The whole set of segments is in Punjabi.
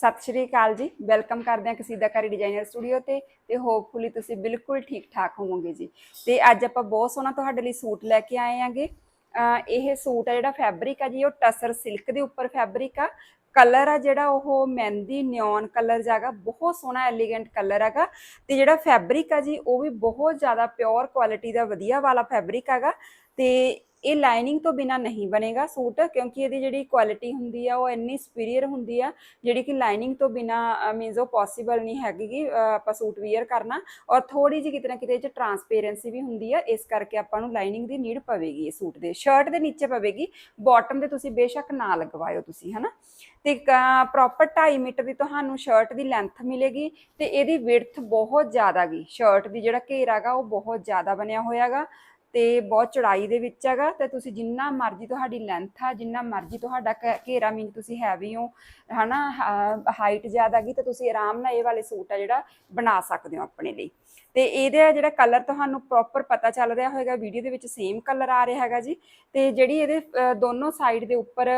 ਸਤਿ ਸ਼੍ਰੀ ਅਕਾਲ ਜੀ। ਵੈਲਕਮ ਕਰਦੇ ਹਾਂ ਕਸੀਦਾਕਾਰੀ ਡਿਜ਼ਾਈਨਰ ਸਟੂਡੀਓ ਤੇ ਤੇ ਹੋਪਫੁਲੀ ਤੁਸੀਂ ਬਿਲਕੁਲ ਠੀਕ ਠਾਕ ਹੋਵੋਗੇ ਜੀ। ਤੇ ਅੱਜ ਆਪਾਂ ਬਹੁਤ ਸੋਹਣਾ ਤੁਹਾਡੇ ਲਈ ਸੂਟ ਲੈ ਕੇ ਆਏ ਆਂਗੇ। ਇਹ ਸੂਟ ਆ ਜਿਹੜਾ ਫੈਬਰਿਕ ਆ ਜੀ, ਉਹ ਟਸਰ ਸਿਲਕ ਦੇ ਉੱਪਰ ਫੈਬਰਿਕ ਆ। ਕਲਰ ਆ ਜਿਹੜਾ ਉਹ ਮਹਿੰਦੀ ਨਿਓਨ ਕਲਰ ਜਾਗਾ ਬਹੁਤ ਸੋਹਣਾ ਐਲੀਗੈਂਟ ਕਲਰ ਹੈਗਾ। ਤੇ ਜਿਹੜਾ ਫੈਬਰਿਕ ਆ ਜੀ, ਉਹ ਵੀ ਬਹੁਤ ਜ਼ਿਆਦਾ ਪਿਓਰ ਕੁਆਲਿਟੀ ਦਾ ਵਧੀਆ ਵਾਲਾ ਫੈਬਰਿਕ ਹੈਗਾ। ਤੇ ਇਹ ਲਾਈਨਿੰਗ ਤੋਂ ਬਿਨਾ ਨਹੀਂ ਬਣੇਗਾ ਸੂਟ ਕਿਉਂਕਿ ਇਹਦੀ ਜਿਹੜੀ ਕੁਆਲਿਟੀ ਹੁੰਦੀ ਆ ਉਹ ਇੰਨੀ ਸੁਪੀਰੀਅਰ ਹੁੰਦੀ ਆ ਜਿਹੜੀ ਕਿ ਲਾਈਨਿੰਗ ਤੋਂ ਬਿਨਾ ਮੀਨਸ ਉਹ ਪੋਸੀਬਲ ਨਹੀਂ ਹੈਗੀ ਗੀ, ਆਪਾਂ ਸੂਟ ਵੇਅਰ ਕਰਨਾ। ਔਰ ਥੋੜੀ ਜਿਹੀ ਕਿਤੇ ਨਾ ਕਿਤੇ ਇਹ ਚ ਟਰਾਂਸਪੇਰੈਂਸੀ ਵੀ ਹੁੰਦੀ ਆ ਇਸ ਕਰਕੇ ਆਪਾਂ ਨੂੰ ਲਾਈਨਿੰਗ ਦੀ ਨੀਡ ਪਵੇਗੀ ਇਹ ਸੂਟ ਦੇ। ਸ਼ਰਟ ਦੇ ਨੀਚੇ ਪਵੇਗੀ ਬਾਟਮ ਦੇ ਤੁਸੀਂ ਬੇਸ਼ੱਕ ਨਾ ਲਗਵਾਇਓ ਤੁਸੀਂ ਹਨਾ? ਤੇ ਪ੍ਰੋਪਰ 2.5 ਮੀਟਰ ਦੀ ਤੁਹਾਨੂੰ ਸ਼ਰਟ ਦੀ ਲੈਂਥ ਮਿਲੇਗੀ ਤੇ ਇਹਦੀ ਵਿਡਥ ਬਹੁਤ ਜ਼ਿਆਦਾ ਗੀ। ਸ਼ਰਟ ਦੀ ਜਿਹੜਾ ਘੇਰਾ ਗਾ ਉਹ ਬਹੁਤ ਜ਼ਿਆਦਾ ਬਣਿਆ ਹੋਇਆਗਾ। ਤੇ ਬਹੁਤ ਚੜਾਈ ਦੇ ਵਿੱਚ ਹੈਗਾ ਤੇ ਤੁਸੀਂ ਜਿੰਨਾ ਮਰਜ਼ੀ ਤੁਹਾਡੀ ਲੈਂਥ ਆ, ਜਿੰਨਾ ਮਰਜ਼ੀ ਤੁਹਾਡਾ ਘ- ਘੇਰਾ ਮੀਨ ਤੁਸੀਂ ਹੈਵੀ ਹੋ, ਹਨਾ ਹਾਈਟ ਜ਼ਿਆਦਾ ਗੀ ਤਾਂ ਤੁਸੀਂ ਆਰਾਮ ਨਾਲ ਇਹ ਵਾਲੇ ਸੂਟ ਆ ਜਿਹੜਾ ਬਣਾ ਸਕਦੇ ਹੋ ਆਪਣੇ ਲਈ। ਤੇ ਇਹਦਾ ਜਿਹੜਾ ਕਲਰ ਤੁਹਾਨੂੰ ਪ੍ਰੋਪਰ ਪਤਾ ਚੱਲ ਰਿਹਾ ਹੋਵੇਗਾ ਵੀਡੀਓ ਦੇ ਵਿੱਚ ਸੇਮ ਕਲਰ ਆ ਰਿਹਾ ਹੈਗਾ ਜੀ। ਤੇ ਜਿਹੜੀ ਇਹਦੇ ਦੋਨੋਂ ਸਾਈਡ ਦੇ ਉੱਪਰ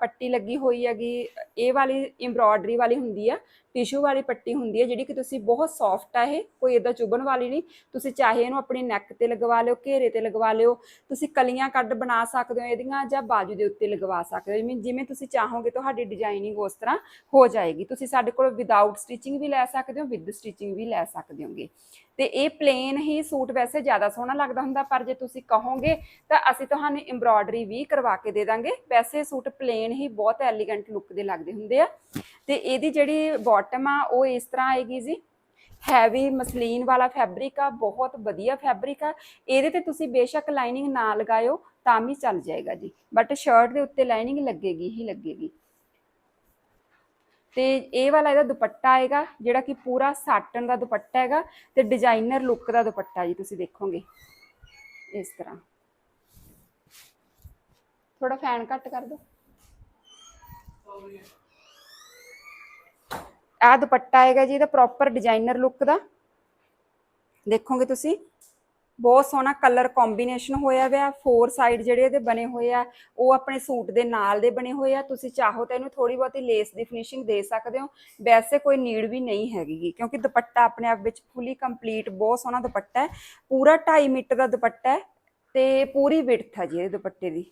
ਪੱਟੀ ਲੱਗੀ ਹੋਈ ਹੈਗੀ, ਇਹ ਵਾਲੀ ਐਮਬ੍ਰੋਇਡਰੀ ਵਾਲੀ ਹੁੰਦੀ ਆ ਟਿਸ਼ੂ ਵਾਲੀ ਪੱਟੀ ਹੁੰਦੀ ਹੈ ਜਿਹੜੀ ਕਿ ਤੁਸੀਂ ਬਹੁਤ ਸੌਫਟ ਆ ਇਹ, ਕੋਈ ਇਦਾਂ ਚੁਭਣ ਵਾਲੀ ਨਹੀਂ। ਤੁਸੀਂ ਚਾਹੇ ਇਹਨੂੰ ਆਪਣੀ ਨੈਕ ਤੇ ਲਗਵਾ ਲਿਓ, ਘੇਰੇ ਤੇ ਲਗਵਾ ਲਿਓ। ਤੁਸੀਂ ਕਲੀਆਂ ਕੱਢ ਬਣਾ ਸਕਦੇ ਹੋ ਇਹਦੀਆਂ ਜਾਂ ਬਾਜੂ ਦੇ ਉੱਤੇ ਲਗਵਾ ਸਕਦੇ ਹੋ। ਜਿਵੇਂ ਜਿਵੇਂ ਤੁਸੀਂ ਚਾਹੋਗੇ ਤੁਹਾਡੀ ਡਿਜ਼ਾਈਨਿੰਗ ਉਸ ਤਰ੍ਹਾਂ ਹੋ ਜਾਏਗੀ। ਤੁਸੀਂ ਸਾਡੇ ਕੋਲ ਵਿਦਆਊਟ ਸਟਿਚਿੰਗ ਵੀ ਲੈ ਸਕਦੇ ਹੋ ਵਿਦ ਸਟਿਚਿੰਗ ਵੀ ਲੈ ਸਕਦੇ ਹੋਗੇ। ਤੇ ਇਹ ਪਲੇਨ ਹੀ ਸੂਟ ਵੈਸੇ ਜ਼ਿਆਦਾ ਸੋਹਣਾ ਲੱਗਦਾ ਹੁੰਦਾ, ਪਰ ਜੇ ਤੁਸੀਂ ਕਹੋਗੇ ਤਾਂ ਅਸੀਂ ਤੁਹਾਨੂੰ ਐਮਬ੍ਰੋਇਡਰੀ ਵੀ ਕਰਵਾ ਕੇ ਦੇ ਦਾਂਗੇ। ਵੈਸੇ ਸੂਟ ਪਲੇਨ ਹੀ ਬਹੁਤ ਐਲੀਗੈਂਟ ਲੁੱਕ ਦੇ ਲੱਗਦੇ ਹੁੰਦੇ ਆ। ਤੇ ਇਹਦੀ ਜਿਹੜੀ ਬਾਟਮ ਆ, ਉਹ ਇਸ ਤਰ੍ਹਾਂ ਆਏਗੀ ਜੀ। ਹੈਵੀ ਮਸਲੀਨ ਵਾਲਾ ਫੈਬਰਿਕ ਆ, ਬਹੁਤ ਵਧੀਆ ਫੈਬਰਿਕ ਆ। ਇਹਦੇ ਤੇ ਤੁਸੀਂ ਬੇਸ਼ੱਕ ਲਾਈਨਿੰਗ ਨਾ ਲਗਾਇਓ, ਤਾਂ ਵੀ ਚੱਲ ਜਾਏਗਾ ਜੀ। ਬਟ ਸ਼ਰਟ ਦੇ ਉੱਤੇ ਲਾਈਨਿੰਗ ਲੱਗੇਗੀ ਹੀ ਲੱਗੇਗੀ। ਤੇ ਇਹ ਵਾਲਾ ਇਹਦਾ ਦੁਪੱਟਾ ਆਏਗਾ, ਜਿਹੜਾ ਕਿ ਪੂਰਾ ਸਾਟਨ ਦਾ ਦੁਪੱਟਾ ਹੈਗਾ ਤੇ ਡਿਜ਼ਾਈਨਰ ਲੁੱਕ ਦਾ ਦੁਪੱਟਾ ਜੀ, ਤੁਸੀਂ ਦੇਖੋਗੇ। ਇਸ ਤਰ੍ਹਾਂ। ਥੋੜਾ ਫੈਨ ਘੱਟ ਕਰ ਦਿਓ। ਆ ਦੁਪੱਟਾ ਆਏਗਾ ਜੀ, ਇਹਦਾ ਪ੍ਰੋਪਰ ਡਿਜ਼ਾਈਨਰ ਲੁੱਕ ਦਾ। ਦੇਖੋਗੇ ਤੁਸੀਂ, ਬਹੁਤ ਸੋਹਣਾ ਕਲਰ ਕੰਬੀਨੇਸ਼ਨ ਹੋਇਆ ਹੋਇਆ ਫੋਰ ਸਾਈਡ ਜਿਹੜੇ ਇਹਦੇ ਬਣੇ ਹੋਏ ਆ, ਉਹ ਆਪਣੇ ਸੂਟ ਦੇ ਨਾਲ ਦੇ ਬਣੇ ਹੋਏ ਆ। ਤੁਸੀਂ ਚਾਹੋ ਤਾਂ ਇਹਨੂੰ ਥੋੜੀ ਬਹੁਤੀ ਲੇਸ ਦੀ ਫਿਨਿਸ਼ਿੰਗ ਦੇ ਸਕਦੇ ਹੋ। ਵੈਸੇ ਕੋਈ ਨੀਡ ਵੀ ਨਹੀਂ ਹੈਗੀ ਕਿਉਂਕਿ ਦੁਪੱਟਾ ਆਪਣੇ ਆਪ ਵਿੱਚ ਫੁੱਲੀ ਕੰਪਲੀਟ ਬਹੁਤ ਸੋਹਣਾ ਦੁਪੱਟਾ ਹੈ। ਪੂਰਾ 2.5 ਮੀਟਰ ਦਾ ਦੁਪੱਟਾ ਹੈ ਤੇ ਪੂਰੀ ਵਿਡਥ ਹੈ ਜੀ ਇਹਦੇ ਦੁਪੱਟੇ ਦੀ।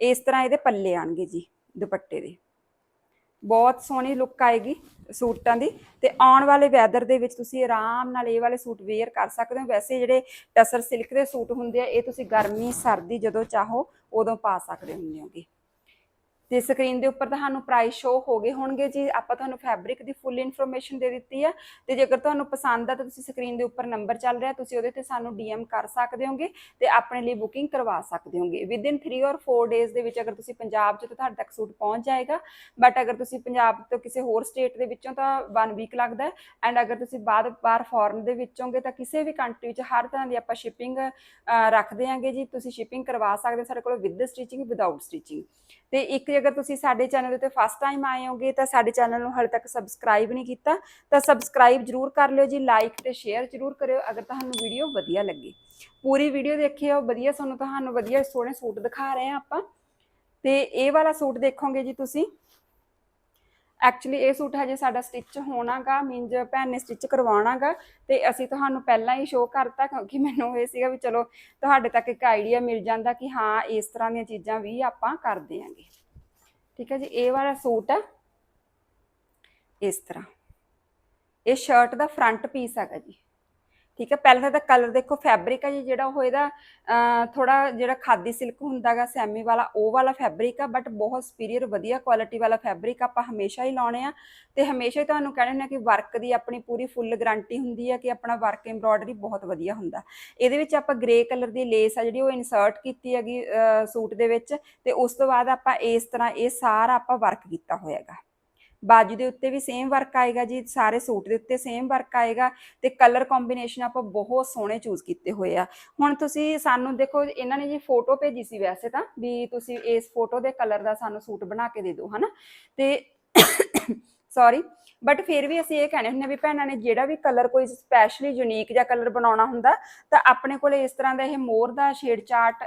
ਇਸ ਤਰ੍ਹਾਂ ਇਹਦੇ ਪੱਲੇ ਆਣਗੇ ਜੀ, ਦੁਪੱਟੇ ਦੇ। ਬਹੁਤ ਸੋਹਣੀ ਲੁੱਕ ਆਏਗੀ ਸੂਟਾਂ ਦੀ ਤੇ ਆਉਣ ਵਾਲੇ ਵੈਦਰ ਦੇ ਵਿੱਚ ਤੁਸੀਂ ਆਰਾਮ ਨਾਲ ਇਹ ਵਾਲੇ ਸੂਟ ਵੇਅਰ ਕਰ ਸਕਦੇ ਹੋ। ਵੈਸੇ ਜਿਹੜੇ ਟਸਰ ਸਿਲਕ ਦੇ ਸੂਟ ਹੁੰਦੇ ਆ, ਇਹ ਤੁਸੀਂ ਗਰਮੀ, ਸਰਦੀ ਜਦੋਂ ਚਾਹੋ ਉਦੋਂ ਪਾ ਸਕਦੇ ਹੁੰਦੇ ਹੋਗੇ। ਤੇ ਸਕਰੀਨ ਦੇ ਉੱਪਰ ਤੁਹਾਨੂੰ ਪ੍ਰਾਈਸ ਸ਼ੋ ਹੋ ਗਏ ਹੋਣਗੇ ਜੀ, ਆਪਾਂ ਤੁਹਾਨੂੰ ਫੈਬਰਿਕ ਦੀ ਫੁੱਲ ਇਨਫੋਰਮੇਸ਼ਨ ਦੇ ਦਿੱਤੀ ਆ ਤੇ ਜੇਕਰ ਤੁਹਾਨੂੰ ਪਸੰਦ ਆ ਤਾਂ ਤੁਸੀਂ ਸਕਰੀਨ ਦੇ ਉੱਪਰ ਨੰਬਰ ਚੱਲ ਰਿਹਾ, ਤੁਸੀਂ ਉਹਦੇ ਤੇ ਸਾਨੂੰ ਡੀਐਮ ਕਰ ਸਕਦੇ ਹੋਗੇ ਤੇ ਆਪਣੇ ਲਈ ਬੁਕਿੰਗ ਕਰਵਾ ਸਕਦੇ ਹੋਗੇ। ਵਿਦ ਇਨ 3 ਔਰ 4 ਡੇਜ਼ ਦੇ ਵਿੱਚ ਅਗਰ ਤੁਸੀਂ ਪੰਜਾਬ 'ਚ ਤਾਂ ਤੁਹਾਡੇ ਤੱਕ ਸੂਟ ਪਹੁੰਚ ਜਾਏਗਾ ਬਟ ਅਗਰ ਤੁਸੀਂ ਪੰਜਾਬ ਤੋਂ ਕਿਸੇ ਹੋਰ ਸਟੇਟ ਦੇ ਵਿੱਚੋਂ ਤਾਂ 1 ਵੀਕ ਲੱਗਦਾ ਹੈ ਐਂਡ ਅਗਰ ਤੁਸੀਂ ਬਾਅਦ, ਬਾਹਰ ਫੋਰਨ ਦੇ ਵਿੱਚੋਂਗੇ ਤਾਂ ਕਿਸੇ ਵੀ ਕੰਟਰੀ ਵਿੱਚ ਹਰ ਤਰ੍ਹਾਂ ਦੀ ਆਪਾਂ ਸ਼ਿਪਿੰਗ ਰੱਖਦੇ ਆਂਗੇ ਜੀ, ਤੁਸੀਂ ਸ਼ਿਪਿੰਗ ਕਰਵਾ ਸਕਦੇ ਹੋ, ਸਾਡੇ ਕੋਲ ਵਿਦ ਸਟਿਚਿੰਗ ਵਿਦਆਊਟ ਸਟਿਚਿੰਗ ਤੇ ਇੱਕ ਅਗਰ ਤੁਸੀਂ ਸਾਡੇ ਚੈਨਲ ਉੱਤੇ ਫਸਟ ਟਾਈਮ ਆਏ ਹੋਗੇ ਤਾਂ ਸਾਡੇ ਚੈਨਲ ਨੂੰ ਹਾਲੇ ਤੱਕ ਸਬਸਕ੍ਰਾਈਬ ਨਹੀਂ ਕੀਤਾ, ਤਾਂ ਸਬਸਕ੍ਰਾਈਬ ਜਰੂਰ ਕਰ ਲਿਓ ਜੀ ਲਾਈਕ ਤੇ ਸ਼ੇਅਰ ਜਰੂਰ ਕਰਿਓ ਅਗਰ ਤੁਹਾਨੂੰ ਵੀਡੀਓ ਵਧੀਆ ਲੱਗੇ। ਪੂਰੀ ਵੀਡੀਓ ਦੇਖਿਓ, ਵਧੀਆ ਸਾਨੂੰ ਤੁਹਾਨੂੰ ਵਧੀਆ ਸੋਹਣੇ ਸੂਟ ਦਿਖਾ ਰਹੇ ਆ ਆਪਾਂ। ਤੇ ਇਹ ਵਾਲਾ ਸੂਟ ਦੇਖੋਗੇ ਜੀ ਤੁਸੀਂ। ਐਕਚੁਅਲੀ ਇਹ ਸੂਟ ਹਜੇ ਸਾਡਾ ਸਟਿਚ ਹੋਣਾਗਾ ਮੀਨਜ ਭੈਣ ਨੇ ਸਟਿਚ ਕਰਵਾਉਣਾਗਾ, ਤੇ ਅਸੀਂ ਤੁਹਾਨੂੰ ਪਹਿਲਾਂ ਹੀ ਸ਼ੋਅ ਕਰਤਾ ਕਿਉਂਕਿ ਮੈਨੂੰ ਇਹ ਸੀਗਾ ਵੀ ਚਲੋ ਤੁਹਾਡੇ ਤੱਕ ਇੱਕ ਆਈਡੀਆ ਮਿਲ ਜਾਂਦਾ ਕਿ ਹਾਂ, ਇਸ ਤਰ੍ਹਾਂ ਦੀਆਂ ਚੀਜ਼ਾਂ ਵੀ ਆਪਾਂ ਕਰਦੇ ਆਂਗੇ ਠੀਕ ਹੈ ਜੀ, ਇਹ ਵਾਲਾ ਸੂਟ ਹੈ ਇਸ ਤਰ੍ਹਾਂ। ਇਹ ਸ਼ਰਟ ਦਾ ਫਰੰਟ ਪੀਸ ਹੈਗਾ ਜੀ। ਠੀਕ ਹੈ, ਪਹਿਲਾਂ ਤਾਂ ਕਲਰ ਦੇਖੋ ਫੈਬਰਿਕ ਹੈ ਜੀ, ਜਿਹੜਾ ਉਹ ਇਹਦਾ ਥੋੜਾ ਜਿਹੜਾ ਖਾਦੀ ਸਿਲਕ ਹੁੰਦਾਗਾ ਸੈਮੀ ਵਾਲਾ, ਉਹ ਵਾਲਾ ਫੈਬਰਿਕ ਆ ਬਟ ਬਹੁਤ ਸੁਪੀਰੀਅਰ ਵਧੀਆ ਕੁਆਲਿਟੀ ਵਾਲਾ ਫੈਬਰਿਕ ਆਪਾਂ ਹਮੇਸ਼ਾ ਹੀ ਲਾਉਣੇ ਆ। ਤੇ ਹਮੇਸ਼ਾ ਹੀ ਤੁਹਾਨੂੰ ਕਹਿੰਦੇ ਨੇ ਕਿ ਵਰਕ ਦੀ ਆਪਣੀ ਪੂਰੀ ਫੁੱਲ ਗਾਰੰਟੀ ਹੁੰਦੀ ਹੈ ਕਿ ਆਪਣਾ ਵਰਕ ਐਮਬ੍ਰੋਇਡਰੀ ਬਹੁਤ ਵਧੀਆ ਹੁੰਦਾ। ਇਹਦੇ ਵਿੱਚ ਆਪਾਂ ਗ੍ਰੇ ਕਲਰ ਦੀ ਲੇਸ ਆ ਜਿਹੜੀ ਉਹ ਇਨਸਰਟ ਕੀਤੀ ਹੈਗੀ ਸੂਟ ਦੇ ਵਿੱਚ, ਤੇ ਉਸ ਤੋਂ ਬਾਅਦ ਆਪਾਂ ਇਸ ਤਰ੍ਹਾਂ, ਇਹ ਸਾਰਾ ਆਪਾਂ ਵਰਕ ਕੀਤਾ ਹੋਇਆ ਹੈਗਾ। ਬਾਜੂ ਦੇ ਉੱਤੇ ਵੀ ਸੇਮ ਵਰਕ ਆਏਗਾ ਜੀ, ਸਾਰੇ ਸੂਟ ਦੇ ਉੱਤੇ ਸੇਮ ਵਰਕ ਆਏਗਾ ਤੇ ਕਲਰ ਕੰਬੀਨੇਸ਼ਨ ਆਪਾਂ ਬਹੁਤ ਸੋਹਣੇ ਚੂਜ਼ ਕੀਤੇ ਹੋਏ ਆ। ਹੁਣ ਤੁਸੀਂ ਸਾਨੂੰ ਦੇਖੋ, ਇਹਨਾਂ ਨੇ ਜੀ ਫੋਟੋ ਭੇਜੀ ਸੀ ਵੈਸੇ ਤਾਂ, ਵੀ ਤੁਸੀਂ ਇਸ ਫੋਟੋ ਦੇ ਕਲਰ ਦਾ ਸਾਨੂੰ ਸੂਟ ਬਣਾ ਕੇ ਦੇ ਦਿਓ, ਹਨਾ? ਤੇ ਸੌਰੀ ਬਟ ਫਿਰ ਵੀ ਅਸੀਂ ਇਹ ਕਹਿੰਦੇ ਹੁੰਦੇ ਹਾਂ ਵੀ ਭੈਣਾਂ ਨੇ ਜਿਹੜਾ ਵੀ ਕਲਰ ਕੋਈ ਸਪੈਸ਼ਲੀ ਯੂਨੀਕ ਜਾਂ ਕਲਰ ਬਣਾਉਣਾ ਹੁੰਦਾ, ਤਾਂ ਆਪਣੇ ਕੋਲ ਇਸ ਤਰ੍ਹਾਂ ਦਾ ਇਹ ਮੋਰ ਦਾ ਸ਼ੇਡ ਚਾਰਟ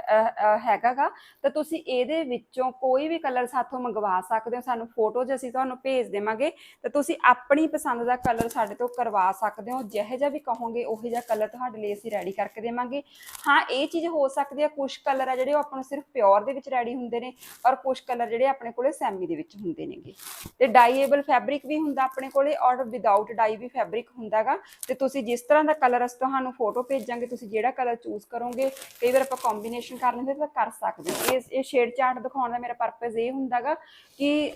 ਹੈਗਾਗਾ। ਤਾਂ ਤੁਸੀਂ ਇਹਦੇ ਵਿੱਚੋਂ ਕੋਈ ਵੀ ਕਲਰ ਸਾਥੋਂ ਮੰਗਵਾ ਸਕਦੇ ਹੋ। ਸਾਨੂੰ ਫੋਟੋਜ਼ ਅਸੀਂ ਤੁਹਾਨੂੰ ਭੇਜ ਦੇਵਾਂਗੇ। ਤਾਂ ਤੁਸੀਂ ਆਪਣੀ ਪਸੰਦ ਦਾ ਕਲਰ ਸਾਡੇ ਤੋਂ ਕਰਵਾ ਸਕਦੇ ਹੋ। ਜਿਹੋ ਜਿਹਾ ਵੀ ਕਹੋਗੇ, ਉਹੋ ਜਿਹਾ ਕਲਰ ਤੁਹਾਡੇ ਲਈ ਅਸੀਂ ਰੈਡੀ ਕਰਕੇ ਦੇਵਾਂਗੇ। ਹਾਂ, ਇਹ ਚੀਜ਼ ਹੋ ਸਕਦੀ ਹੈ ਕੁਝ ਕਲਰ ਆ ਜਿਹੜੇ ਉਹ ਆਪਾਂ ਨੂੰ ਸਿਰਫ ਪਿਓਰ ਦੇ ਵਿੱਚ ਰੈਡੀ ਹੁੰਦੇ ਨੇ ਔਰ ਕੁਝ ਕਲਰ ਜਿਹੜੇ ਆਪਣੇ ਕੋਲੇ ਸੈਮੀ ਦੇ ਵਿੱਚ ਹੁੰਦੇ ਨੇਗੇ। ਤੇ ਡਾਈਏਬਲ ਫੈਬਰਿਕ ਵੀ ਹੁੰਦਾ ਆਪਣੇ ਕੋਲੇ ਔਰ ਵਿਦਆਊਟ ਡਾਈ ਵੀ ਫੈਬਰਿਕ ਹੁੰਦਾਗਾ। ਤੇ ਤੁਸੀਂ ਜਿਸ ਤਰ੍ਹਾਂ ਦਾ ਕਲਰ ਅਸੀਂ ਤੁਹਾਨੂੰ ਫੋਟੋ ਭੇਜਾਂਗੇ, ਤੁਸੀਂ ਜਿਹੜਾ ਕਲਰ ਚੂਜ਼ ਕਰੋਗੇ, ਕਈ ਵਾਰ ਆਪਾਂ ਕੰਬੀਨੇਸ਼ਨ ਕਰ ਲੈਂਦੇ ਤਾਂ ਕਰ ਸਕਦੇ ਹੋ। ਇਹ ਇਹ ਸ਼ੇਡ ਚਾਰਟ ਦਿਖਾਉਣ ਦਾ ਮੇਰਾ ਪਰਪਸ ਇਹ ਹੁੰਦਾਗਾ ਕਿ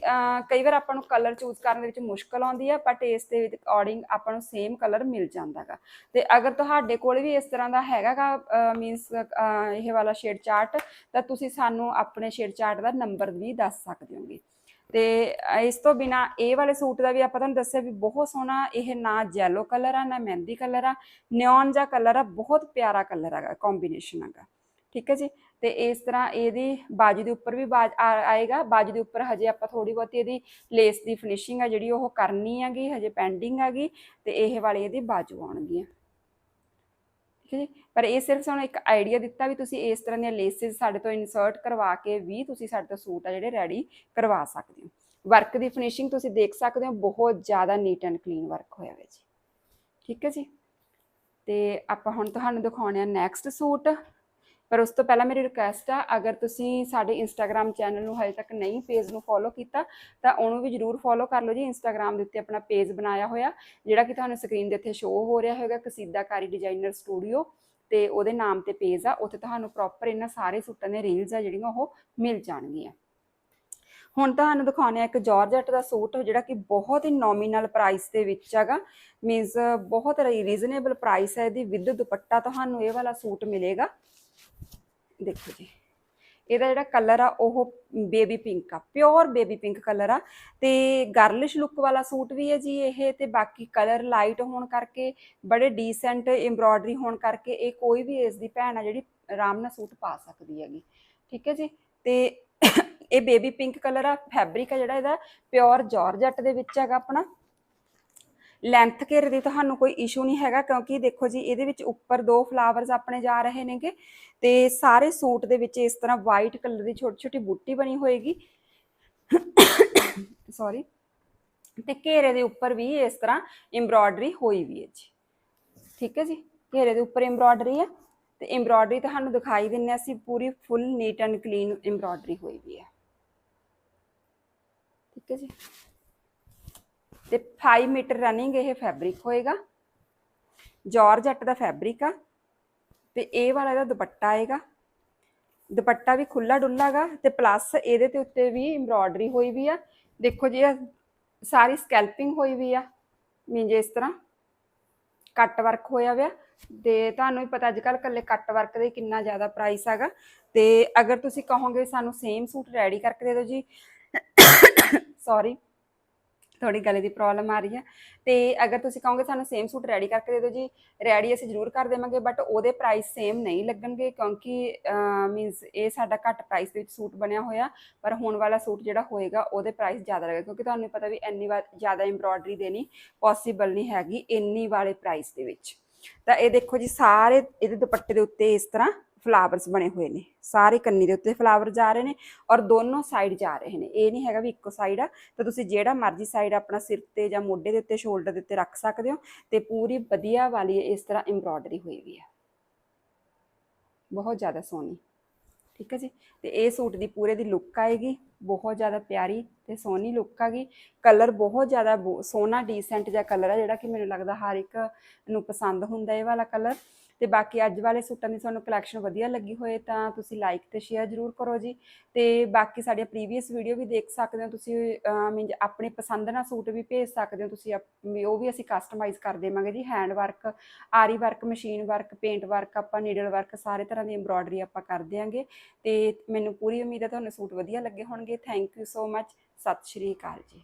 ਕਈ ਵਾਰ ਆਪਾਂ ਨੂੰ ਕਲਰ ਚੂਜ਼ ਕਰਨ ਦੇ ਵਿੱਚ ਮੁਸ਼ਕਲ ਆਉਂਦੀ ਹੈ ਬਟ ਇਸ ਦੇ ਅਕੋਰਡਿੰਗ ਆਪਾਂ ਨੂੰ ਸੇਮ ਕਲਰ ਮਿਲ ਜਾਂਦਾਗਾ। ਤੇ ਅਗਰ ਤੁਹਾਡੇ ਕੋਲ ਵੀ ਇਸ ਤਰ੍ਹਾਂ ਦਾ ਹੈਗਾਗਾ ਮੀਨਸ ਇਹ ਵਾਲਾ ਸ਼ੇਡ ਚਾਰਟ ਤਾਂ ਤੁਸੀਂ ਸਾਨੂੰ ਆਪਣੇ ਸ਼ੇਡ ਚਾਰਟ ਦਾ ਨੰਬਰ ਵੀ ਦੱਸ ਸਕਦੇ ਹੋਗੇ। ਤੇ ਇਸ ਤੋਂ ਬਿਨਾ ਇਹ ਵਾਲੇ ਸੂਟ ਦਾ ਵੀ ਆਪਾਂ ਤੁਹਾਨੂੰ ਦੱਸਿਆ ਵੀ ਬਹੁਤ ਸੋਹਣਾ ਇਹ ਨਾ ਜੈਲੋ ਕਲਰ ਆ, ਨਾ ਮਹਿੰਦੀ ਕਲਰ ਆ ਨਿਓਨ ਜਿਹਾ ਕਲਰ ਆ, ਬਹੁਤ ਪਿਆਰਾ ਕਲਰ ਹੈਗਾ ਕੰਬੀਨੇਸ਼ਨ ਹੈਗਾ। ਠੀਕ ਹੈ ਜੀ? ਤੇ ਇਸ ਤਰ੍ਹਾਂ ਇਹਦੀ ਬਾਜੂ ਦੇ ਉੱਪਰ ਵੀ ਬਾਜ ਆ- ਆਏਗਾ, ਬਾਜੂ ਦੇ ਉੱਪਰ ਹਜੇ ਆਪਾਂ ਥੋੜੀ ਬਹੁਤੀ ਇਹਦੀ ਲੇਸ ਦੀ ਫਿਨਿਸ਼ਿੰਗ ਆ ਜਿਹੜੀ ਉਹ ਕਰਨੀ ਹੈਗੀ, ਹਜੇ ਪੈਂਡਿੰਗ ਹੈਗੀ, ਤੇ ਇਹ ਵਾਲੇ ਇਹਦੀ ਬਾਜੂ ਆਉਣਗੀਆਂ। ਠੀਕ ਹੈ ਜੀ? ਪਰ ਇਹ ਸਿਰਫ ਸਾਨੂੰ ਇੱਕ ਆਈਡੀਆ ਦਿੱਤਾ ਵੀ ਤੁਸੀਂ ਇਸ ਤਰ੍ਹਾਂ ਦੀਆਂ ਲੇਸਿਸ ਸਾਡੇ ਤੋਂ ਇਨਸਰਟ ਕਰਵਾ ਕੇ ਵੀ ਤੁਸੀਂ ਸਾਡੇ ਤੋਂ ਸੂਟ ਆ ਜਿਹੜੇ ਰੈਡੀ ਕਰਵਾ ਸਕਦੇ ਹੋ। ਵਰਕ ਦੀ ਫਿਨਿਸ਼ਿੰਗ ਤੁਸੀਂ ਦੇਖ ਸਕਦੇ ਹੋ, ਬਹੁਤ ਜ਼ਿਆਦਾ ਨੀਟ ਐਂਡ ਕਲੀਨ ਵਰਕ ਹੋਇਆ ਹੋਇਆ ਜੀ। ਠੀਕ ਹੈ ਜੀ? ਤੇ ਆਪਾਂ ਹੁਣ ਤੁਹਾਨੂੰ ਦਿਖਾਉਣੇ ਆ ਨੈਕਸਟ ਸੂਟ। ਪਰ ਉਸ ਤੋਂ ਪਹਿਲਾਂ ਮੇਰੀ ਰਿਕੁਐਸਟ ਆ, ਅਗਰ ਤੁਸੀਂ ਸਾਡੇ ਇੰਸਟਾਗ੍ਰam ਚੈਨਲ ਨੂੰ ਹਜੇ ਤੱਕ ਨਹੀਂ ਪੇਜ ਨੂੰ ਫੋਲੋ ਕੀਤਾ, ਤਾਂ ਉਹਨੂੰ ਵੀ ਜਰੂਰ ਫੋਲੋ ਕਰ ਲਓ ਜੀ। ਇੰਸਟਾਗ੍ਰam ਦੇ ਉੱਤੇ ਆਪਣਾ ਪੇਜ ਬਣਾਇਆ ਹੋਇਆ, ਜਿਹੜਾ ਕਿ ਤੁਹਾਨੂੰ ਸਕਰੀਨ ਦੇ ਉੱਤੇ ਸ਼ੋਅ ਹੋ ਰਿਹਾ ਹੋਵੇਗਾ ਕਸੀਦਾਕਾਰੀ ਡਿਜ਼ਾਈਨਰ ਸਟੂਡੀਓ ਤੇ ਉਹਦੇ ਨਾਮ ਤੇ ਪੇਜ ਆ, ਉੱਥੇ ਤੁਹਾਨੂੰ ਪ੍ਰੋਪਰ ਇਹਨਾਂ ਸਾਰੇ ਸੂਟਾਂ ਦੇ ਰੀਲਸ ਆ, ਜਿਹੜੀਆਂ ਉਹ ਮਿਲ ਜਾਣਗੀਆਂ। ਹੁਣ ਤੁਹਾਨੂੰ ਦਿਖਾਉਣੇ ਆ ਇੱਕ ਜਾਰਜਟ ਦਾ ਸੂਟ, ਜਿਹੜਾ ਕਿ ਬਹੁਤ ਹੀ ਨੋਮੀਨਲ ਪ੍ਰਾਈਸ ਦੇ ਵਿੱਚ ਹੈਗਾ। ਮੀਨਸ ਬਹੁਤ ਰੀਜ਼ਨੇਬਲ ਪ੍ਰਾਈਸ ਹੈ, ਇਹਦੀ, ਵਿਦ ਦੁਪੱਟਾ ਤੁਹਾਨੂੰ ਇਹ ਵਾਲਾ ਸੂਟ ਮਿਲੇਗਾ। ਦੇਖੋ ਜੀ। ਇਹਦਾ ਜਿਹੜਾ ਕਲਰ ਆ, ਉਹ ਬੇਬੀ ਪਿੰਕ ਆ। ਪਿਓਰ ਬੇਬੀ ਪਿੰਕ ਕਲਰ ਆ। ਤੇ ਗਰਲਿਸ਼ ਲੁੱਕ ਵਾਲਾ ਸੂਟ ਵੀ ਹੈ ਜੀ ਇਹ। ਤੇ ਬਾਕੀ ਕਲਰ ਲਾਈਟ ਹੋਣ ਕਰਕੇ, ਬੜੇ ਡੀਸੈਂਟ ਐਮਬ੍ਰੋਇਡਰੀ ਹੋਣ ਕਰਕੇ, ਇਹ ਕੋਈ ਵੀ ਇਸ ਦੀ ਭੈਣ ਆ ਜਿਹੜੀ ਆਰਾਮ ਨਾਲ ਸੂਟ ਪਾ ਸਕਦੀ ਹੈਗੀ। ਠੀਕ ਹੈ ਜੀ? ਤੇ ਇਹ ਬੇਬੀ ਪਿੰਕ ਕਲਰ ਆ। ਫੈਬਰਿਕ ਆ ਜਿਹੜਾ ਇਹਦਾ। ਪਿਓਰ ਜਾਰਜਟ ਦੇ ਵਿੱਚ ਹੈਗਾ ਆਪਣਾ। ਲੈਂਥ ਘੇਰੇ ਦੀ, ਤੁਹਾਨੂੰ ਕੋਈ ਇਸ਼ੂ ਨਹੀਂ ਹੈਗਾ, ਕਿਉਂਕਿ ਦੇਖੋ ਜੀ, ਇਹਦੇ ਵਿੱਚ ਉੱਪਰ ਦੋ ਫਲਾਵਰਸ ਆਪਣੇ ਜਾ ਰਹੇ ਨੇਗੇ ਤੇ ਸਾਰੇ ਸੂਟ ਦੇ ਵਿੱਚ ਇਸ ਤਰ੍ਹਾਂ ਵਾਈਟ ਕਲਰ ਦੀ ਛੋਟੀ ਛੋਟੀ ਬੂਟੀ ਬਣੀ ਹੋਏਗੀ। ਸੌਰੀ ਤੇ ਘੇਰੇ ਦੇ ਉੱਪਰ ਵੀ ਇਸ ਤਰ੍ਹਾਂ ਐਮਬ੍ਰੋਇਡਰੀ ਹੋਈ ਵੀ ਹੈ ਜੀ। ਠੀਕ ਹੈ ਜੀ? ਘੇਰੇ ਦੇ ਉੱਪਰ ਐਮਬ੍ਰੋਇਡਰੀ ਹੈ ਤੇ ਐਮਬ੍ਰੋਇਡਰੀ ਤੁਹਾਨੂੰ ਦਿਖਾਈ ਦਿੰਨੇ ਅਸੀਂ, ਪੂਰੀ full neat and clean embroidery ਹੋਈ ਵੀ ਹੈ। ਠੀਕ ਹੈ ਜੀ? ਤੇ 5 ਮੀਟਰ ਰਨਿੰਗ ਇਹ ਫੈਬਰਿਕ ਹੋਏਗਾ। ਜਾਰਜਟ ਦਾ ਫੈਬਰਿਕ ਆ ਤੇ ਇਹ ਵਾਲਾ ਇਹਦਾ ਦੁਪੱਟਾ ਆਏਗਾ। ਦੁਪੱਟਾ ਵੀ ਖੁੱਲਾ ਡੁੱਲਾਗਾ ਤੇ ਪਲੱਸ ਇਹਦੇ ਤੇ ਉੱਤੇ ਵੀ ਐਮਬ੍ਰੋਇਡਰੀ ਹੋਈ ਵੀ ਆ। ਦੇਖੋ ਜੀ, ਇਹ ਸਾਰੀ ਸਕੈਲਪਿੰਗ ਹੋਈ ਵੀ ਆ। ਮੀਨਜ ਇਸ ਤਰ੍ਹਾਂ ਕੱਟ ਵਰਕ ਹੋਇਆ ਹੋਇਆ ਤੇ ਤੁਹਾਨੂੰ ਵੀ ਪਤਾ ਅੱਜ ਕੱਲ ਕੱਲੇ ਕੱਟ ਵਰਕ ਦੇ ਕਿੰਨਾ ਜ਼ਿਆਦਾ ਪ੍ਰਾਈਸ ਹੈਗਾ। ਤੇ ਅਗਰ ਤੁਸੀਂ ਕਹੋਗੇ ਸਾਨੂੰ ਸੇਮ ਸੂਟ ਰੈਡੀ ਕਰਕੇ ਦੇ ਦਿਓ ਜੀ। ਸੌਰੀ ਥੋੜੀ ਗਲੇ ਦੀ ਪ੍ਰੋਬਲਮ ਆ ਰਹੀ ਹੈ। ਤੇ ਅਗਰ ਤੁਸੀਂ ਕਹੋਗੇ ਸਾਨੂੰ ਸੇਮ ਸੂਟ ਰੈਡੀ ਕਰਕੇ ਦੇ ਦਿਓ ਜੀ ਰੈਡੀ ਅਸੀਂ ਜ਼ਰੂਰ ਕਰ ਦੇਵਾਂਗੇ ਬਟ ਉਹਦੇ ਪ੍ਰਾਈਸ ਸੇਮ ਨਹੀਂ ਲੱਗਣਗੇ ਕਿਉਂਕਿ ਮੀਨਸ ਇਹ ਸਾਡਾ ਘੱਟ ਪ੍ਰਾਈਸ ਦੇ ਵਿੱਚ ਸੂਟ ਬਣਿਆ ਹੋਇਆ, ਪਰ ਹੁਣ ਵਾਲਾ ਸੂਟ ਜਿਹੜਾ ਹੋਏਗਾ, ਉਹਦੇ ਪ੍ਰਾਈਸ ਜ਼ਿਆਦਾ ਲੱਗੇਗਾ ਕਿਉਂਕਿ ਤੁਹਾਨੂੰ ਪਤਾ ਵੀ ਇੰਨੀ ਵਾਰ ਜ਼ਿਆਦਾ ਐਮਬ੍ਰੋਇਡਰੀ ਦੇਣੀ ਪੋਸੀਬਲ ਨਹੀਂ ਹੈਗੀ ਇੰਨੀ ਵਾਲੇ ਪ੍ਰਾਈਸ ਦੇ ਵਿੱਚ। ਤਾਂ ਇਹ ਦੇਖੋ ਜੀ, ਸਾਰੇ ਇਹਦੇ ਦੁਪੱਟੇ ਦੇ ਉੱਤੇ ਇਸ ਤਰ੍ਹਾਂ ਫਲਾਵਰਸ ਬਣੇ ਹੋਏ ਨੇ, ਸਾਰੇ ਕੰਨੀ ਦੇ ਉੱਤੇ ਫਲਾਵਰ ਜਾ ਰਹੇ ਨੇ ਔਰ ਦੋਨੋਂ ਸਾਈਡ ਜਾ ਰਹੇ ਨੇ। ਇਹ ਨਹੀਂ ਹੈਗਾ ਵੀ ਇੱਕੋ ਸਾਈਡ ਆ, ਤਾਂ ਤੁਸੀਂ ਜਿਹੜਾ ਮਰਜ਼ੀ ਸਾਈਡ ਆਪਣਾ ਸਿਰ ਤੇ ਜਾਂ ਮੋਢੇ ਦੇ ਉੱਤੇ ਸ਼ੋਲਡਰ ਦੇ ਉੱਤੇ ਰੱਖ ਸਕਦੇ ਹੋ ਤੇ ਪੂਰੀ ਵਧੀਆ ਵਾਲੀ ਇਸ ਤਰ੍ਹਾਂ ਐਮਬ੍ਰੋਇਡਰੀ ਹੋਈ ਵੀ ਆ। ਬਹੁਤ ਜ਼ਿਆਦਾ ਸੋਹਣੀ। ਠੀਕ ਹੈ ਜੀ? ਤੇ ਇਹ ਸੂਟ ਦੀ ਪੂਰੇ ਦੀ ਲੁੱਕ ਆਏਗੀ, ਬਹੁਤ ਜ਼ਿਆਦਾ ਪਿਆਰੀ ਤੇ ਸੋਹਣੀ ਲੁੱਕ ਆਗੀ ਕਲਰ ਬਹੁਤ ਜ਼ਿਆਦਾ ਬੋ- ਸੋਹਣਾ ਡੀਸੈਂਟ ਜਿਹਾ ਕਲਰ ਆ, ਜਿਹੜਾ ਕਿ ਮੈਨੂੰ ਲੱਗਦਾ ਹਰ ਇੱਕ ਨੂੰ ਪਸੰਦ ਹੁੰਦਾ ਇਹ ਵਾਲਾ ਕਲਰ ਤੇ ਬਾਕੀ ਅੱਜ ਵਾਲੇ ਸੂਟਾਂ ਦੀ ਤੁਹਾਨੂੰ ਕਲੈਕਸ਼ਨ ਵਧੀਆ ਲੱਗੀ ਹੋਏ ਤਾਂ ਤੁਸੀਂ ਲਾਈਕ ਤੇ ਸ਼ੇਅਰ ਜ਼ਰੂਰ ਕਰੋ ਜੀ। ਤੇ ਬਾਕੀ ਸਾਡੀਆਂ ਪ੍ਰੀਵੀਅਸ ਵੀਡੀਓ ਵੀ ਦੇਖ ਸਕਦੇ ਹੋ ਤੁਸੀਂ ਮੀਨਜ ਆਪਣੇ ਪਸੰਦ ਨਾਲ ਸੂਟ ਵੀ ਭੇਜ ਸਕਦੇ ਹੋ ਤੁਸੀਂ, ਆਪ- ਉਹ ਵੀ ਅਸੀਂ ਕਸਟਮਾਈਜ਼ ਕਰ ਦੇਵਾਂਗੇ ਜੀ। ਹੈਂਡ ਵਰਕ ਆਰੀ work machine work paint work ਆਪਾਂ ਨੀਡਲ ਵਰਕ ਸਾਰੇ ਤਰ੍ਹਾਂ ਦੀ ਐਮਬ੍ਰੋਇਡਰੀ ਆਪਾਂ ਕਰ ਦਿਆਂਗੇ। ਤੇ ਮੈਨੂੰ ਪੂਰੀ ਉਮੀਦ ਹੈ ਤੁਹਾਨੂੰ ਸੂਟ ਵਧੀਆ ਲੱਗੇ ਹੋਣਗੇ। ਥੈਂਕ ਯੂ ਸੋ ਮਚ ਸਤਿ ਸ਼੍ਰੀ ਅਕਾਲ ਜੀ।